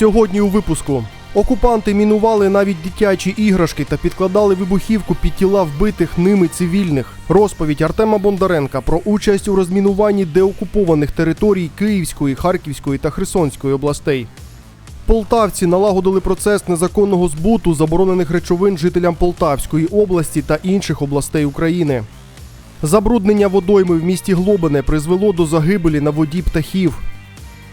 Сьогодні у випуску окупанти мінували навіть дитячі іграшки та підкладали вибухівку під тіла вбитих ними цивільних. Розповідь Артема Бондаренка про участь у розмінуванні деокупованих територій Київської, Харківської та Херсонської областей. Полтавці налагодили процес незаконного збуту заборонених речовин жителям Полтавської області та інших областей України. Забруднення водойми в місті Глобине призвело до загибелі на воді птахів.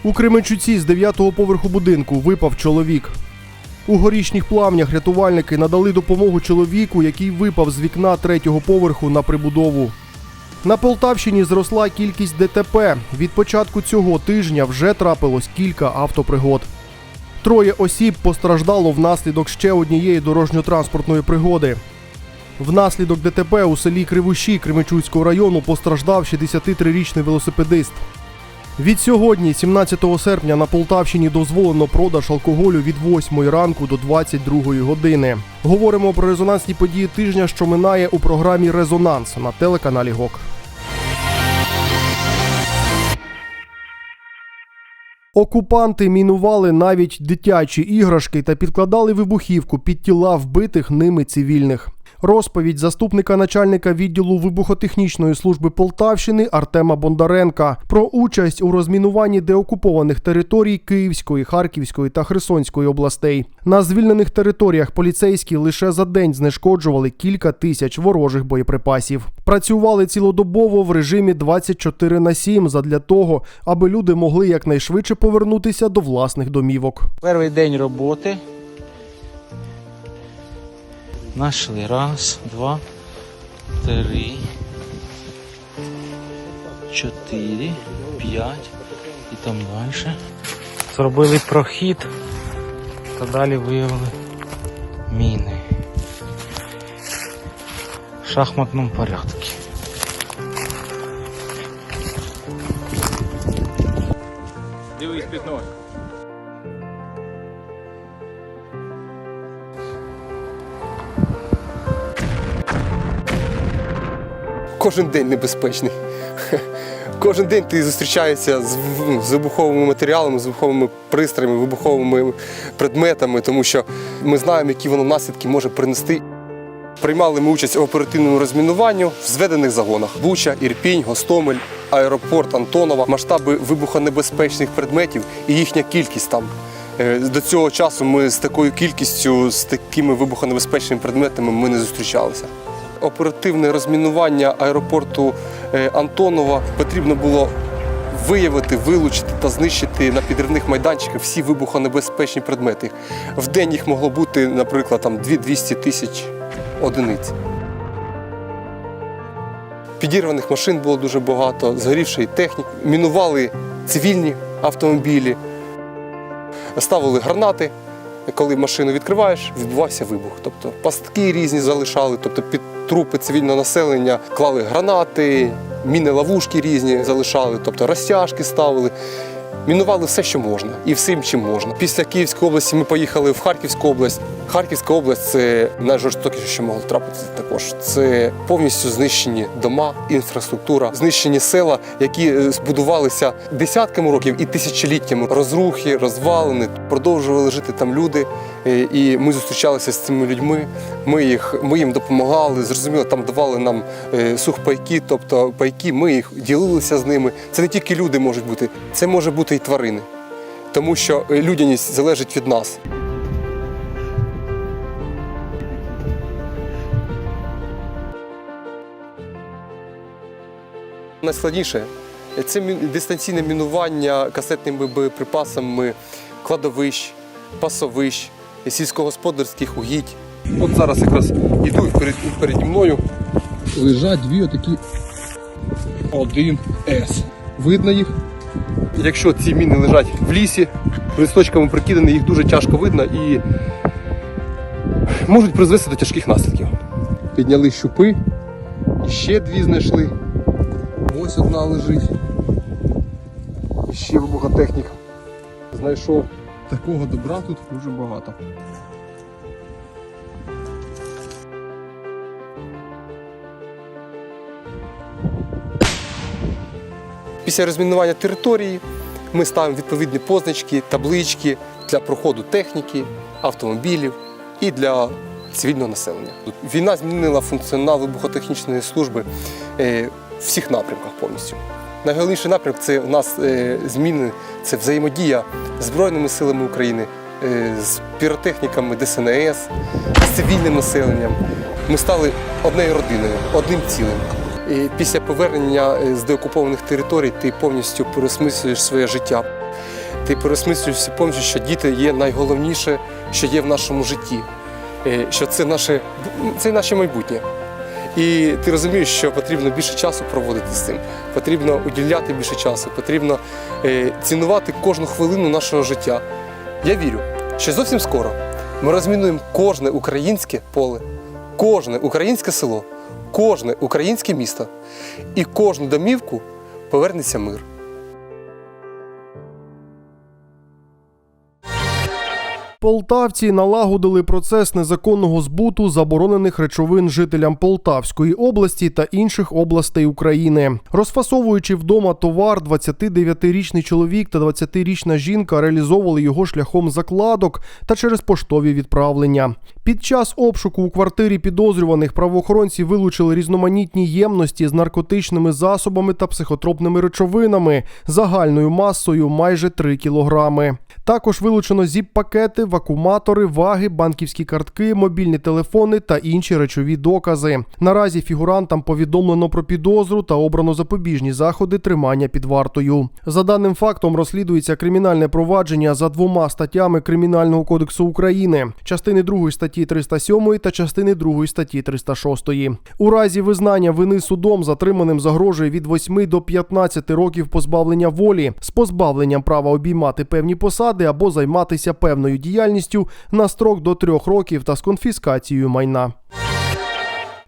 У Кременчуці з 9-го поверху будинку випав чоловік. У горішніх плавнях рятувальники надали допомогу чоловіку, який випав з вікна третього поверху на прибудову. На Полтавщині зросла кількість ДТП. Від початку цього тижня вже трапилось кілька автопригод. Троє осіб постраждало внаслідок ще однієї дорожньо-транспортної пригоди. Внаслідок ДТП у селі Кривущі Кременчуцького району постраждав 63-річний велосипедист. Від сьогодні, 17 серпня, на Полтавщині дозволено продаж алкоголю від 8 ранку до 22 години. Говоримо про резонансні події тижня, що минає у програмі Резонанс на телеканалі ГОК. Окупанти мінували навіть дитячі іграшки та підкладали вибухівку під тіла вбитих ними цивільних. Розповідь заступника начальника відділу вибухотехнічної служби Полтавщини Артема Бондаренка про участь у розмінуванні деокупованих територій Київської, Харківської та Херсонської областей. На звільнених територіях поліцейські лише за день знешкоджували кілька тисяч ворожих боєприпасів. Працювали цілодобово в режимі 24 на 7 задля того, аби люди могли якнайшвидше повернутися до власних домівок. Перший день роботи. Нашли раз, два, три, чотири, п'ять і там далі. Зробили прохід та далі виявили міни. В шахматному порядку. Дивись пятно. Кожен день небезпечний. Кожен день ти зустрічаєшся з, з вибуховими матеріалами, з вибуховими пристроями, вибуховими предметами, тому що ми знаємо, які воно наслідки може принести. Приймали ми участь у оперативному розмінуванні в зведених загонах: Буча, Ірпінь, Гостомель, аеропорт Антонова, масштаби вибухонебезпечних предметів і їхня кількість там. Е, До цього часу ми з такою кількістю, з такими вибухонебезпечними предметами ми не зустрічалися. Оперативне розмінування аеропорту е, Антонова потрібно було виявити, вилучити та знищити на підривних майданчиках всі вибухонебезпечні предмети. В день їх могло бути, наприклад, там 200 тисяч одиниць. Підірваних машин було дуже багато, згорівшої техніки, мінували цивільні автомобілі, ставили гранати. Коли машину відкриваєш, відбувався вибух. Тобто пастки різні залишали, тобто під трупи цивільного населення клали гранати, міни ловушки різні залишали, тобто розтяжки ставили. Мінували все, що можна, і всім, чим можна. Після Київської області ми поїхали в Харківську область. Харківська область це найжорстокіше, що могло трапитися також. Це повністю знищені дома, інфраструктура, знищені села, які е, збудувалися десятками років і тисячоліттями. Розрухи, розвалини, продовжували жити там люди. Е, І ми зустрічалися з цими людьми. Ми їх ми їм допомагали. Зрозуміло, там давали нам е, сухпайки, тобто пайки. Ми їх ділилися з ними. Це не тільки люди можуть бути, це може бути і тварини, тому що е, людяність залежить від нас. Найскладніше це дистанційне мінування касетними боєприпасами кладовищ, пасовищ, сільськогосподарських угідь. От зараз якраз йду перед, переді мною. Лежать дві отакі 1С. Видно їх. Якщо ці міни лежать в лісі, листочками прикидані, їх дуже тяжко видно і можуть призвести до тяжких наслідків. Підняли щупи, і ще дві знайшли. Ось одна лежить. І ще вибухотехнік. Знайшов. Такого добра тут дуже багато. Після розмінування території ми ставимо відповідні позначки, таблички, для проходу техніки, автомобілів і для цивільного населення. Війна змінила функціонал вибухотехнічної служби е, в всіх напрямках повністю. Найголовніший напрямок це у нас е, зміни, це взаємодія з Збройними силами України, е, з піротехніками ДСНС, з цивільним населенням. Ми стали однією родиною, одним цілим. Після повернення е, з деокупованих територій ти повністю переосмислюєш своє життя. Ти переосмислюєш повністю, що діти є найголовніше, що є в нашому житті, Е, що це наше, це наше майбутнє. І ти розумієш, що потрібно більше часу проводити з цим, потрібно уділяти більше часу, потрібно е, цінувати кожну хвилину нашого життя. Я вірю, що зовсім скоро ми розмінуємо кожне українське поле, кожне українське село, кожне українське місто і кожну домівку повернеться мир. Полтавці налагодили процес незаконного збуту заборонених речовин жителям Полтавської області та інших областей України. Розфасовуючи вдома товар, 29-річний чоловік та 20-річна жінка реалізовували його шляхом закладок та через поштові відправлення. Під час обшуку у квартирі підозрюваних правоохоронці вилучили різноманітні ємності з наркотичними засобами та психотропними речовинами загальною масою майже 3 кілограми. Також вилучено зіп-пакети, вакууматори, ваги, банківські картки, мобільні телефони та інші речові докази. Наразі фігурантам повідомлено про підозру та обрано запобіжні заходи тримання під вартою. За даним фактом розслідується кримінальне провадження за двома статтями Кримінального кодексу України, частини 2 статті 307 та частини 2 статті 306. У разі визнання вини судом затриманим загрожує від 8 до 15 років позбавлення волі з позбавленням права обіймати певні посади або займатися певною діяльністю на строк до трьох років та з конфіскацією майна.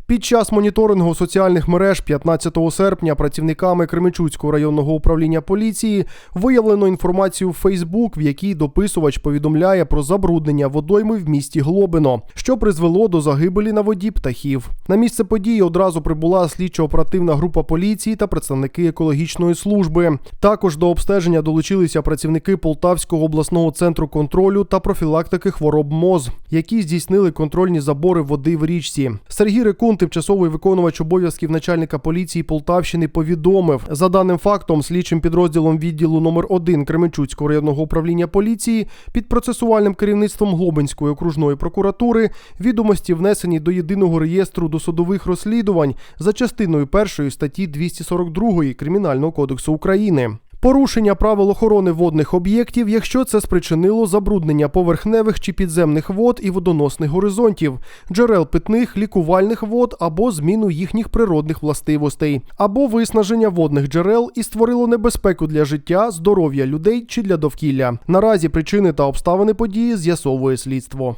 Під час моніторингу соціальних мереж 15 серпня працівниками Кременчуцького районного управління поліції виявлено інформацію в Фейсбук, в якій дописувач повідомляє про забруднення водойми в місті Глобино, що призвело до загибелі на воді птахів. На місце події одразу прибула слідчо-оперативна група поліції та представники екологічної служби. Також до обстеження долучилися працівники Полтавського обласного центру контролю та профілактики хвороб МОЗ, які здійснили контрольні забори води в річці. Сергій Рекун, тимчасовий виконувач обов'язків начальника поліції Полтавщини, повідомив за даним фактом, слідчим підрозділом відділу номер 1 Кременчуцького районного управління поліції під процесуальним керівництвом Глобинської окружної прокуратури відомості внесені до єдиного реєстру досудових розслідувань за частиною першої статті 242 Кримінального кодексу України. Порушення правил охорони водних об'єктів, якщо це спричинило забруднення поверхневих чи підземних вод і водоносних горизонтів, джерел питних, лікувальних вод або зміну їхніх природних властивостей, або виснаження водних джерел і створило небезпеку для життя, здоров'я людей чи для довкілля. Наразі причини та обставини події з'ясовує слідство.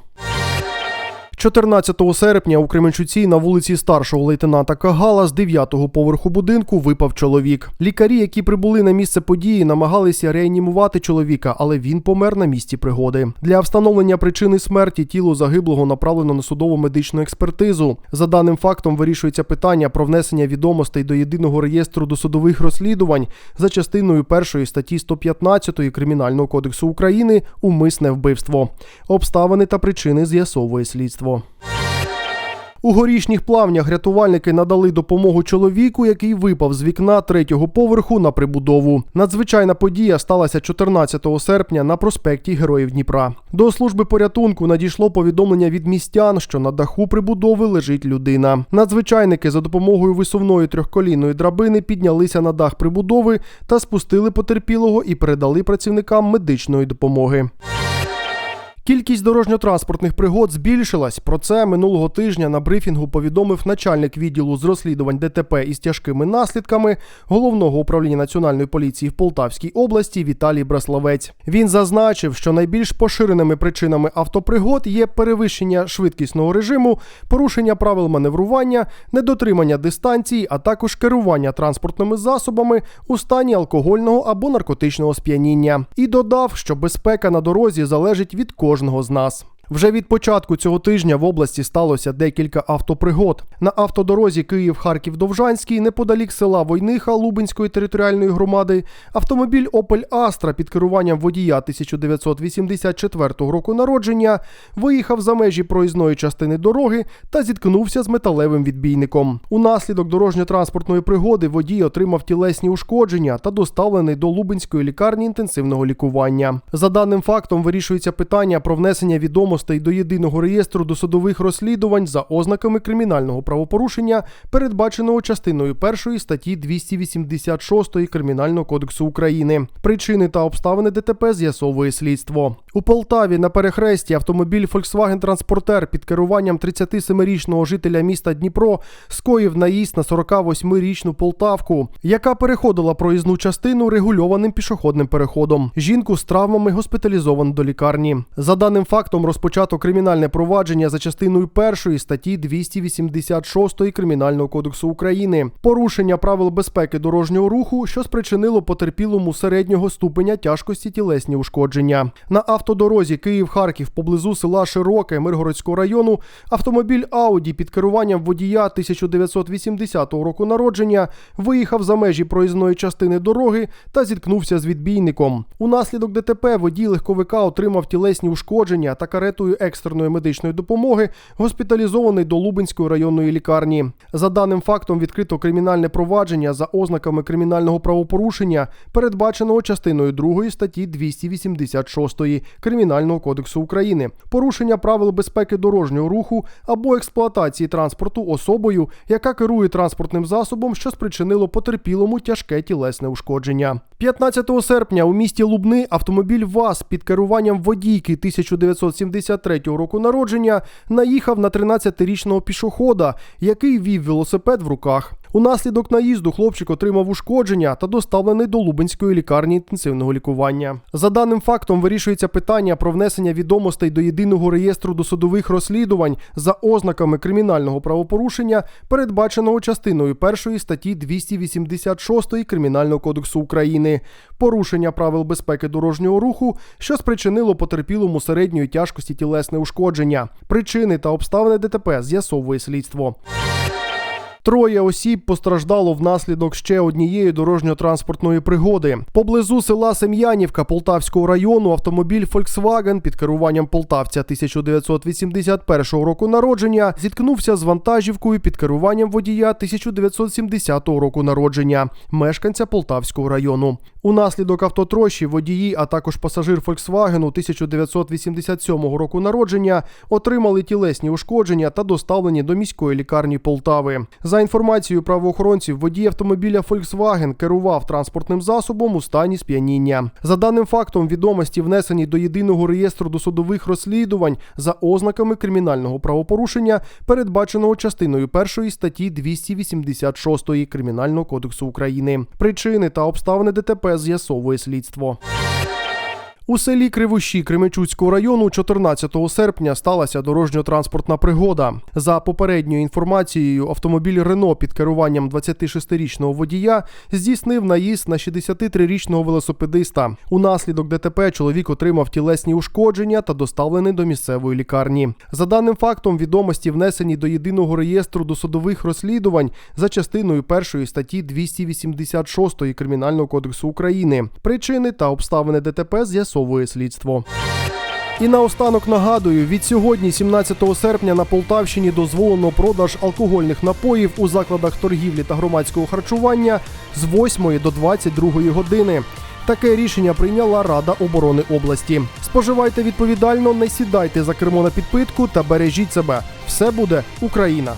14 серпня у Кременчуці на вулиці старшого лейтенанта Кагала з 9-го поверху будинку випав чоловік. Лікарі, які прибули на місце події, намагалися реанімувати чоловіка, але він помер на місці пригоди. Для встановлення причини смерті тіло загиблого направлено на судово медичну експертизу. За даним фактом вирішується питання про внесення відомостей до єдиного реєстру досудових розслідувань за частиною першої статті 115 Кримінального кодексу України умисне вбивство. Обставини та причини з'ясовує слідство. У горішніх плавнях рятувальники надали допомогу чоловіку, який випав з вікна третього поверху на прибудову. Надзвичайна подія сталася 14 серпня на проспекті Героїв Дніпра. До служби порятунку надійшло повідомлення від містян, що на даху прибудови лежить людина. Надзвичайники за допомогою висувної трьохколінної драбини піднялися на дах прибудови та спустили потерпілого і передали працівникам медичної допомоги. Кількість дорожньо-транспортних пригод збільшилась. Про це минулого тижня на брифінгу повідомив начальник відділу з розслідувань ДТП із тяжкими наслідками головного управління національної поліції в Полтавській області Віталій Браславець. Він зазначив, що найбільш поширеними причинами автопригод є перевищення швидкісного режиму, порушення правил маневрування, недотримання дистанції, а також керування транспортними засобами у стані алкогольного або наркотичного сп'яніння. І додав, що безпека на дорозі залежить від кожного з нас. Вже від початку цього тижня в області сталося декілька автопригод. На автодорозі Київ-Харків-Довжанський, неподалік села Войниха Лубенської територіальної громади, автомобіль Opel Astra під керуванням водія 1984 року народження виїхав за межі проїзної частини дороги та зіткнувся з металевим відбійником. Унаслідок дорожньо-транспортної пригоди водій отримав тілесні ушкодження та доставлений до Лубенської лікарні інтенсивного лікування. За даним фактом вирішується питання про внесення відомостей до єдиного реєстру досудових розслідувань за ознаками кримінального правопорушення, передбаченого частиною 1 статті 286 Кримінального кодексу України. Причини та обставини ДТП з'ясовує слідство. У Полтаві на перехресті автомобіль Volkswagen Транспортер під керуванням 37-річного жителя міста Дніпро скоїв наїзд на 48-річну полтавку, яка переходила проїзну частину регульованим пішохідним переходом. Жінку з травмами госпіталізовано до лікарні. За даним фактом розпочато кримінальне провадження за частиною 1 статті 286 Кримінального кодексу України. Порушення правил безпеки дорожнього руху, що спричинило потерпілому середнього ступеня тяжкості тілесні ушкодження. На автодорозі Київ-Харків поблизу села Широке Миргородського району автомобіль Ауді під керуванням водія 1980 року народження виїхав за межі проїзної частини дороги та зіткнувся з відбійником. Унаслідок ДТП водій легковика отримав тілесні ушкодження та каретою екстреної медичної допомоги госпіталізований до Лубенської районної лікарні. За даним фактом відкрито кримінальне провадження за ознаками кримінального правопорушення, передбаченого частиною 2 статті 286 Кримінального кодексу України, порушення правил безпеки дорожнього руху або експлуатації транспорту особою, яка керує транспортним засобом, що спричинило потерпілому тяжке тілесне ушкодження. 15 серпня у місті Лубни автомобіль ВАЗ під керуванням водійки 1973 року народження наїхав на 13-річного пішохода, який вів велосипед в руках. Унаслідок наїзду хлопчик отримав ушкодження та доставлений до Лубенської лікарні інтенсивного лікування. За даним фактом вирішується питання про внесення відомостей до єдиного реєстру досудових розслідувань за ознаками кримінального правопорушення, передбаченого частиною 1 статті 286 Кримінального кодексу України, порушення правил безпеки дорожнього руху, що спричинило потерпілому середньої тяжкості тілесне ушкодження. Причини та обставини ДТП з'ясовує слідство. Троє осіб постраждало внаслідок ще однієї дорожньо-транспортної пригоди. Поблизу села Сем'янівка Полтавського району автомобіль Volkswagen під керуванням полтавця 1981 року народження зіткнувся з вантажівкою під керуванням водія 1970 року народження, мешканця Полтавського району. Унаслідок автотрощі водії, а також пасажир Volkswagen 1987 року народження отримали тілесні ушкодження та доставлені до міської лікарні Полтави. За інформацією правоохоронців, водій автомобіля Volkswagen керував транспортним засобом у стані сп'яніння. За даним фактом, відомості внесені до єдиного реєстру досудових розслідувань за ознаками кримінального правопорушення, передбаченого частиною 1 статті 286 Кримінального кодексу України. Причини та обставини ДТП з'ясовує слідство. У селі Кривощі Кременчуцького району 14 серпня сталася дорожньо-транспортна пригода. За попередньою інформацією, автомобіль Рено під керуванням 26-річного водія здійснив наїзд на 63-річного велосипедиста. Унаслідок ДТП чоловік отримав тілесні ушкодження та доставлений до місцевої лікарні. За даним фактом, відомості внесені до єдиного реєстру досудових розслідувань за частиною 1 статті 286 Кримінального кодексу України. Причини та обставини ДТП з'ясовує слідство. І наостанок нагадую, від сьогодні, 17 серпня, на Полтавщині дозволено продаж алкогольних напоїв у закладах торгівлі та громадського харчування з 8 до 22 години. Таке рішення прийняла Рада оборони області. Споживайте відповідально, не сідайте за кермо на підпитку та бережіть себе. Все буде Україна.